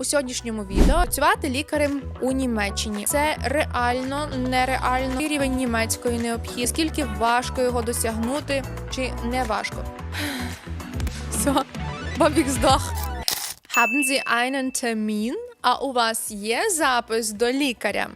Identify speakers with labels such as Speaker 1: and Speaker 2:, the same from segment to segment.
Speaker 1: у сьогоднішньому відео працювати лікарем у Німеччині. Це реально, нереально рівень німецької необхідний. Скільки важко його досягнути, чи не важко? Все, бабік здох. Haben Sie einen Termin? А у вас є запис до лікаря?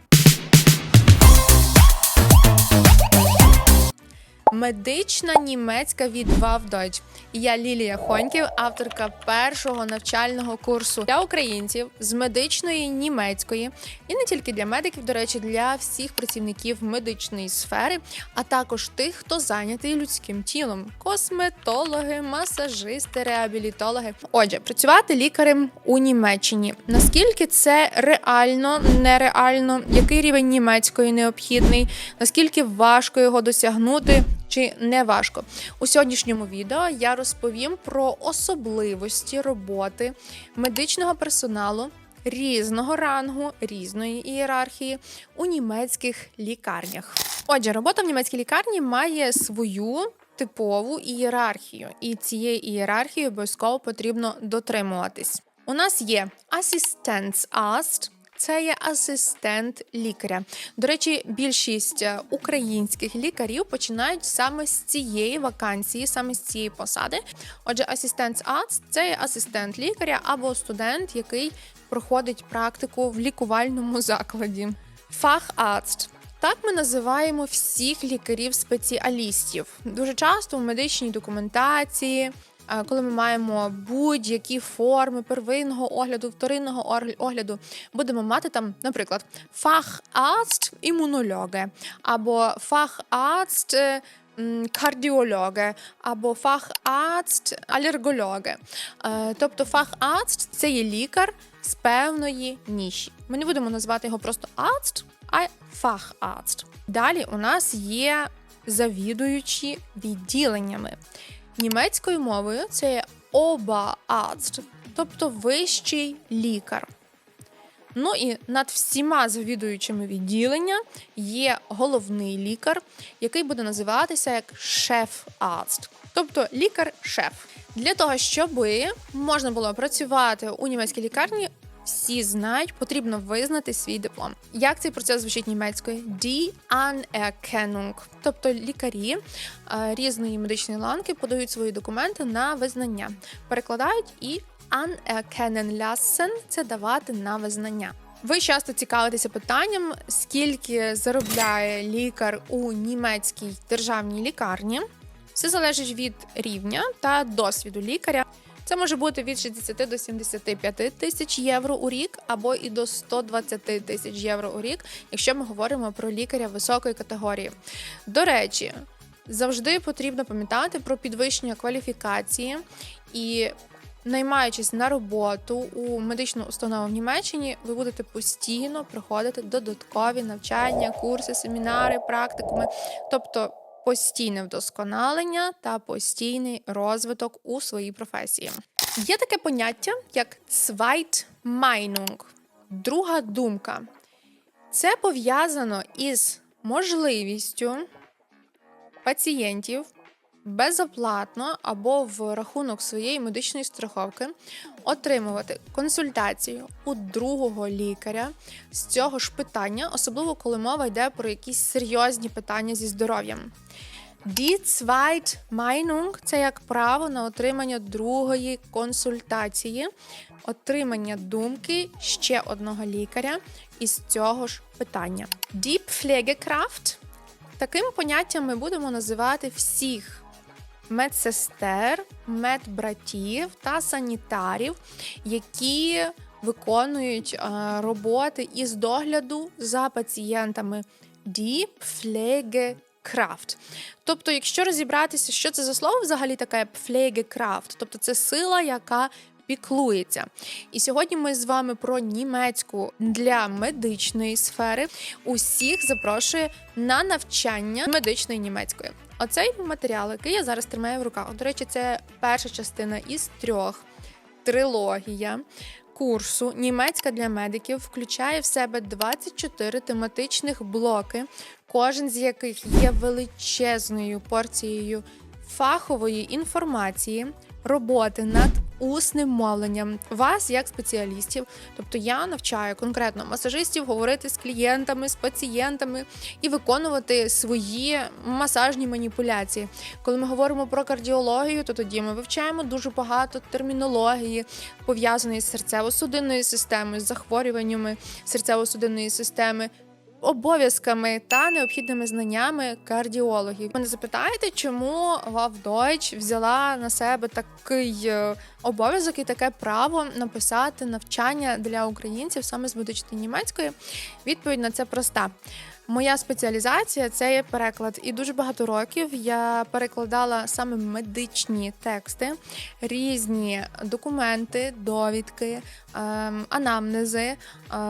Speaker 1: Медична німецька від Вавдойч. Я Лілія Хоньків, авторка першого навчального курсу для українців з медичної німецької, і не тільки для медиків, до речі, для всіх працівників медичної сфери, а також тих, хто зайнятий людським тілом: косметологи, масажисти, реабілітологи. Отже, працювати лікарем у Німеччині. Наскільки це реально, нереально, який рівень німецької необхідний, наскільки важко його досягнути чи не важко. У сьогоднішньому відео я розповім про особливості роботи медичного персоналу різного рангу, різної ієрархії у німецьких лікарнях. Отже, робота в німецькій лікарні має свою. Типову ієрархію, і цієї ієрархії обов'язково потрібно дотримуватись. У нас є асистентс-аст, це є асистент лікаря. До речі, більшість е, українських лікарів починають саме з цієї вакансії, саме з цієї посади. Отже, асистент АЦ це є асистент лікаря або студент, який проходить практику в лікувальному закладі. Фахаст. Так ми називаємо всіх лікарів-спеціалістів. Дуже часто в медичній документації, коли ми маємо будь-які форми первинного огляду, вторинного огляду, будемо мати там, наприклад, фахаст імунологи, або фахаст е, кардіологи, або фахаст алергологи. Е, Тобто фахаст це є лікар з певної ніші. Ми не будемо називати його просто аст, а фахаст. Далі у нас є завідуючі відділеннями. Німецькою мовою це є обааст, тобто вищий лікар. Ну і над всіма завідуючими відділення є головний лікар, який буде називатися як шеф-аст, тобто лікар-шеф. Для того, щоб можна було працювати у німецькій лікарні, всі знають, потрібно визнати свій диплом. Як цей процес звучить німецькою? Die Anerkennung. Тобто лікарі е, різної медичної ланки подають свої документи на визнання, перекладають і anerkennen lassen – це давати на визнання. Ви часто цікавитеся питанням, скільки заробляє лікар у німецькій державній лікарні. Все залежить від рівня та досвіду лікаря. Це може бути від 60 до 75 тисяч євро у рік, або і до 120 тисяч євро у рік, якщо ми говоримо про лікаря високої категорії. До речі, завжди потрібно пам'ятати про підвищення кваліфікації і. Наймаючись на роботу у медичну установу в Німеччині, ви будете постійно проходити додаткові навчання, курси, семінари, практикуми, тобто постійне вдосконалення та постійний розвиток у своїй професії. Є таке поняття як Zweitmeinung – друга думка. Це пов'язано із можливістю пацієнтів безоплатно або в рахунок своєї медичної страховки отримувати консультацію у другого лікаря з цього ж питання, особливо коли мова йде про якісь серйозні питання зі здоров'ям. Die Zweitmeinung – це як право на отримання другої консультації, отримання думки ще одного лікаря із цього ж питання. Die Pflegekraft – таким поняттям ми будемо називати всіх медсестер, медбратів та санітарів, які виконують е, роботи із догляду за пацієнтами. Die Крафт. Тобто, якщо розібратися, що це за слово взагалі таке Pflegekraft, тобто це сила, яка піклується. І сьогодні ми з вами про німецьку для медичної сфери. Усіх запрошую на навчання медичної німецької. Оцей матеріал, який я зараз тримаю в руках. До речі, це перша частина із трьох трилогія. Курсу німецька для медиків включає в себе 24 тематичних блоки, кожен з яких є величезною порцією фахової інформації, роботи над усним мовленням вас як спеціалістів. Тобто я навчаю конкретно масажистів говорити з клієнтами, з пацієнтами і виконувати свої масажні маніпуляції. Коли ми говоримо про кардіологію, то тоді ми вивчаємо дуже багато термінології, пов'язаної з серцево-судинною системою, з захворюваннями серцево-судинної системи. Обов'язками та необхідними знаннями кардіологів. Мене запитаєте, чому Вавдойч взяла на себе такий е, обов'язок і таке право написати навчання для українців саме з медичної німецької? Відповідь на це проста. Моя спеціалізація це є переклад, і дуже багато років я перекладала саме медичні тексти, різні документи, довідки, ем, анамнези, е,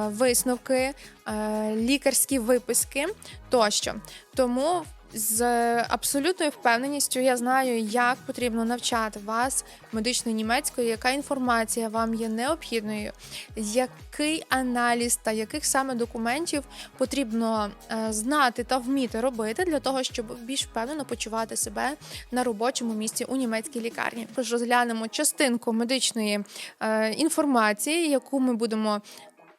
Speaker 1: висновки, е, лікарські виписки тощо. Тому з абсолютною впевненістю я знаю, як потрібно навчати вас медичної німецької, яка інформація вам є необхідною, який аналіз та яких саме документів потрібно е, знати та вміти робити для того, щоб більш впевнено почувати себе на робочому місці у німецькій лікарні. Тож розглянемо частинку медичної е, інформації, яку ми будемо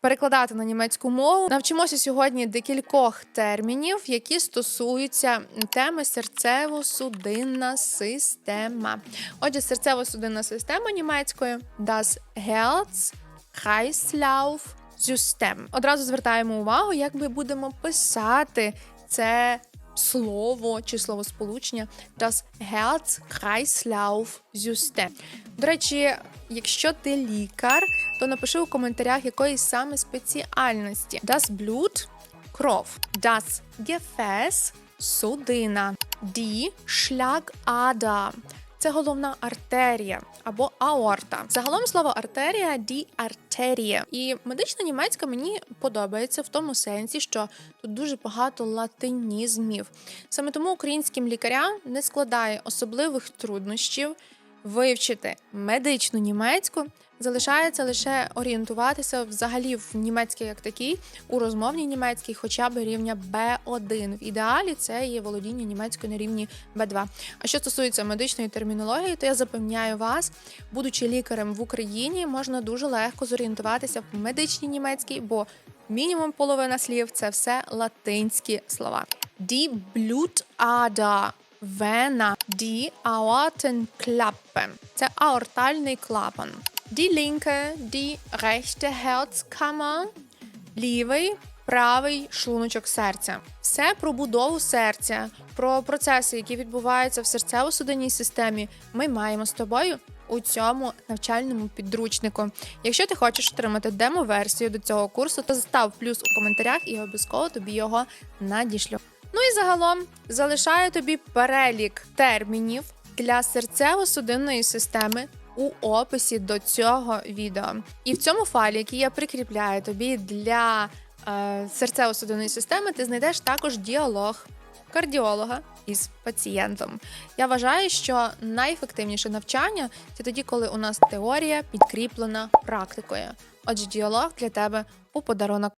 Speaker 1: перекладати на німецьку мову. Навчимося сьогодні декількох термінів, які стосуються теми серцево-судинна система. Отже, серцево-судинна система німецькою das Herz Kreislauf System. Одразу звертаємо увагу, як ми будемо писати це слово чи словосполучення das Herz Kreislauf System. До речі, якщо ти лікар, то напиши у коментарях якоїсь саме спеціальності. Das Blut – кров. Das Gefäß – судина. Die Schlagader – це головна артерія або аорта. Загалом слово артерія ді артерія. І медична німецька мені подобається в тому сенсі, що тут дуже багато латинізмів. Саме тому українським лікарям не складає особливих труднощів вивчити медичну німецьку. Залишається лише орієнтуватися взагалі в німецькій як такій, у розмовній німецькій, хоча б рівня B1. В ідеалі це є володіння німецькою на рівні B2. А що стосується медичної термінології, то я запевняю вас, будучи лікарем в Україні, можна дуже легко зорієнтуватися в медичній німецькій, бо мінімум половина слів це все латинські слова. Die Blutader Вена, die Aortenklappe. Це аортальний клапан. Die linke, die rechte Herzkammer. Лівий, правий шлуночок серця. Все про будову серця, про процеси, які відбуваються в серцево-судинній системі. Ми маємо з тобою у цьому навчальному підручнику. Якщо ти хочеш отримати демо-версію до цього курсу, то став плюс у коментарях і обов'язково тобі його надішлю. Ну і загалом залишаю тобі перелік термінів для серцево-судинної системи у описі до цього відео. І в цьому файлі, який я прикріпляю тобі для е, серцево-судинної системи, ти знайдеш також діалог кардіолога із пацієнтом. Я вважаю, що найефективніше навчання це тоді, коли у нас теорія підкріплена практикою. Отже, діалог для тебе у подарунок.